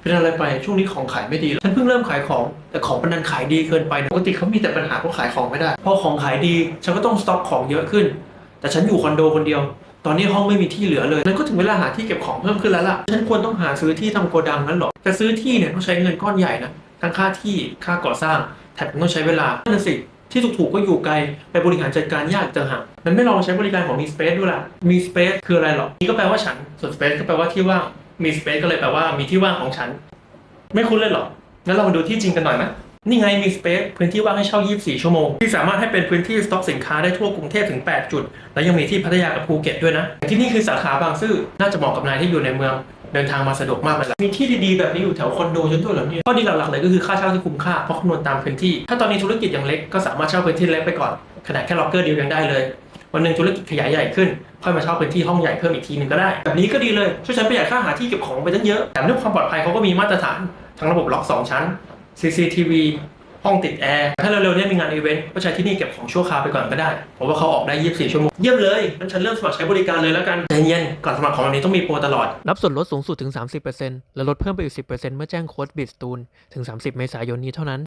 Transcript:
เป็นอะไรไปช่วงนี้ของขายไม่ดีฉันเพิ่งเริ่มขายของแต่ของมันดันขายดีเกินไปนะปกติเขามีแต่ปัญหาเพราขายของไม่ได้พอของขายดีฉันก็ต้องสต็อกของเยอะขึ้น แต่ฉันอยู่คอนโดคนเดียว ตอนนี้ห้องไม่มีที่เหลือเลยนั่นก็ถึงเวลาหาที่เก็บของเพิ่มขึ้นแล้วล่ะฉันควรต้องหาซื้อที่ทำโกดังนั้นหรอแต่ซื้อที่เนี่ยต้องใช้เงินก้อนใหญ่นะทั้งค่าที่ค่าก่อสร้างแถมต้องใช้เวลานั่นสิที่ถูกๆก็อยู่ไกล ไปบริหารจัดการยากจังหากมันไม่ลองใช้บริการของมี Space ด้วยล่ะมี Space คืออะไรหรอนี่ก็แปลว่าฉันส่วน Space ก็แปลว่าที่ว่าง มี Space ก็เลยแปลว่ามีที่ว่างของฉัน ไม่คุ้นเลยเหรองั้นเรามาดูที่จริงกันหน่อยไหมนี่ไงมี Space พื้นที่ว่างให้เช่า 24 ชั่วโมง ที่สามารถให้เป็นพื้นที่สต็อกสินค้าได้ทั่วกรุงเทพถึง 8 จุด และยังมีที่พัทยากับภูเก็ตด้วยนะ ที่นี่คือสาขาบางซื่อน่าจะเหมาะกับนายที่อยู่ในเมือง เดินทางมาสะดวกมากเลยมีที่ดีๆแบบนี้อยู่แถวคอนโดจนด้วยเหรอเนี่ยข้อดีหลักๆเลยก็คือค่าเช่าที่คุ้มค่าเพราะคำนวณตามพื้นที่ ถ้าตอนนี้ธุรกิจยังเล็กก็สามารถเช่าพื้นที่เล็กไปก่อนขนาดแค่ล็อกเกอร์เดียวยังได้เลย วันหนึ่งธุรกิจขยายใหญ่ขึ้นค่อยมาเช่าพื้นที่ห้องใหญ่เพิ่มอีกทีหนึ่งก็ได้ แบบนี้ก็ดีเลย ช่วยฉันประหยัดค่าหาที่เก็บของไปตั้งเยอะแถมเรื่องความปลอดภัยเขาก็มีมาตรฐานทั้งระบบล็อก 2 ชั้น CCTV ห้องติดแอร์ ถ้าเร็วๆเนี้มีงานอีเวนต์ก็ใช้ที่นี่เก็บของชั่วคราวไปก่อนก็ได้ เพราะว่าเขาออกได้ 24 ชั่วโมง เยี่ยมเลยงั้นฉันเริ่มสมัครใช้บริการเลยแล้วกันใจเย็นก่อนสมัครของวันนี้ต้องมีโปรตลอด รับส่วนลดสูงสุดถึง 30%และลดเพิ่มไปอีก 10%เมื่อแจ้งโค้ดบิ s ตูนถึง 30 เมษายนนี้เท่านั้น